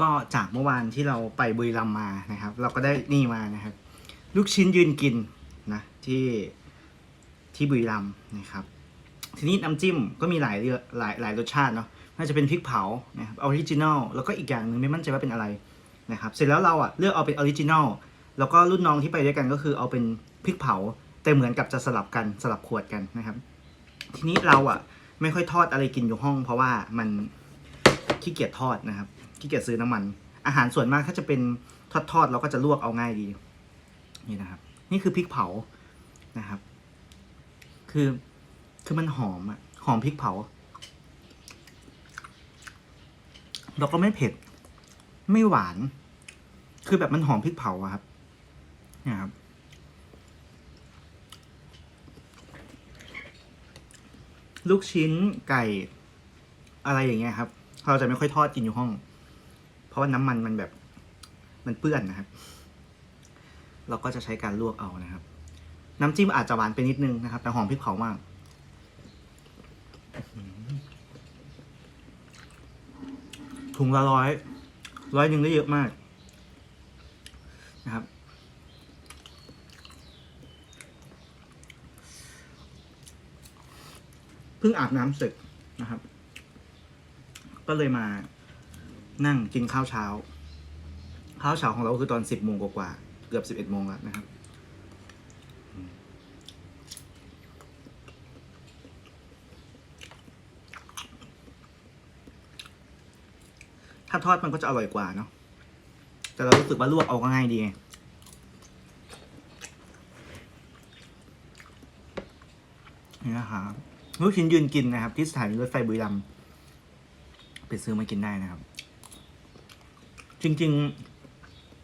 ก็จากเมื่อวานที่เราไปบุรีรัมย์มานะครับ เราก็ได้นี่มานะครับ ลูกชิ้นยืนกินนะที่ที่บุรีรัมย์นะครับ ทีนี้น้ำจิ้มก็มีหลายเรือหลายหลายรสชาติเนาะน่าจะเป็นพริกเผานะครับออริจินอลแล้วก็อีกอย่างหนึ่งไม่มั่นใจว่าเป็นอะไรนะครับเสร็จแล้วเราอะเลือกเอาเป็นออริจินอลแล้วก็รุ่นน้องที่ไปด้วยกันก็คือเอาเป็นพริกเผา แต่เหมือนกับจะสลับกันสลับขวดกันนะครับ ทีนี้เราอะไม่ค่อยทอดอะไรกินอยู่ห้อง เพราะว่ามัน ขี้เกียจทอดนะครับขี้เกียจซื้อน้ำมัน อาหารส่วนมากถ้าจะเป็นทอดทอดเราก็จะลวกเอาง่ายดี นี่นะครับ นี่คือพริกเผานะครับ คือคือมันหอมอะหอมพริกเผาแล้วก็ไม่เผ็ด ไม่หวาน คือแบบมันหอมพริกเผาอะครับเนี่ยครับลูกชิ้นไก่อะไรอย่างเงี้ยครับ เราจะไม่ค่อยทอดกินอยู่ห้อง เพราะว่าน้ำมันมันแบบ มันเปื้อนนะครับ เราก็จะใช้การลวกเอานะครับ น้ำจิ้มอาจจะหวานไปนิดนึงนะครับ แต่หอมพริกเผามากถุงละร้อยร้อยหนึ่งได้เยอะมากนะครับ เพิ่งอาบน้ำเสร็จนะครับ ก็เลยมานั่งกินข้าวเช้า ข้าวเช้าของเราคือตอนสิบโมงกว่าๆเกือบสิบเอ็ดโมงแล้วนะครับ ถ้าทอดมันก็จะอร่อยกว่าเนาะแต่เรารู้สึกว่าลวกเอาก็ง่ายดีนี่นะครับลูกชิ้นยืนกินนะครับ ที่สถานีรถไฟบุรีรัมย์ ไปซื้อมากินได้นะครับ จริง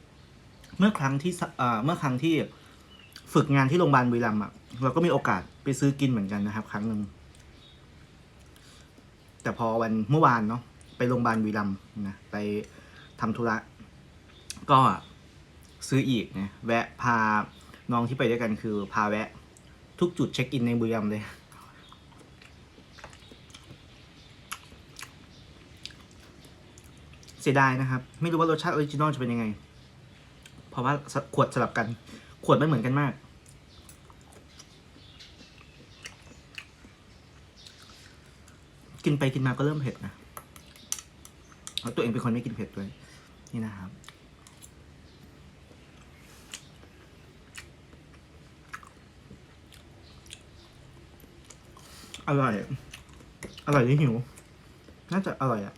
ๆ เมื่อครั้งที่เมื่อครั้งที่ฝึกงานที่โรงพยาบาลบุรีรัมย์อะเราก็มีโอกาสไปซื้อกินเหมือนกันนะครับ ครั้งหนึ่งแต่พอวันเมื่อวานเนาะไปโรงพยาบาลบุรีรัมย์นะไปทำธุระก็ซื้ออีกนะแวะพาน้องที่ไปด้วยกันคือ พาแวะ ทุกจุดเช็คอินในบุรีรัมย์เลย สียดายนะครับ ไม่รู้ว่ารสชาติออริจินอลจะเป็นยังไง เพราะว่าขวดสลับกัน ขวดไม่เหมือนกันมาก กินไปกินมาก็เริ่มเผ็ดนะเพราะตัวเองเป็นคนไม่กินเผ็ดด้วย นี่นะครับอร่อย อร่อยที่หิว น่าจะอร่อยอะ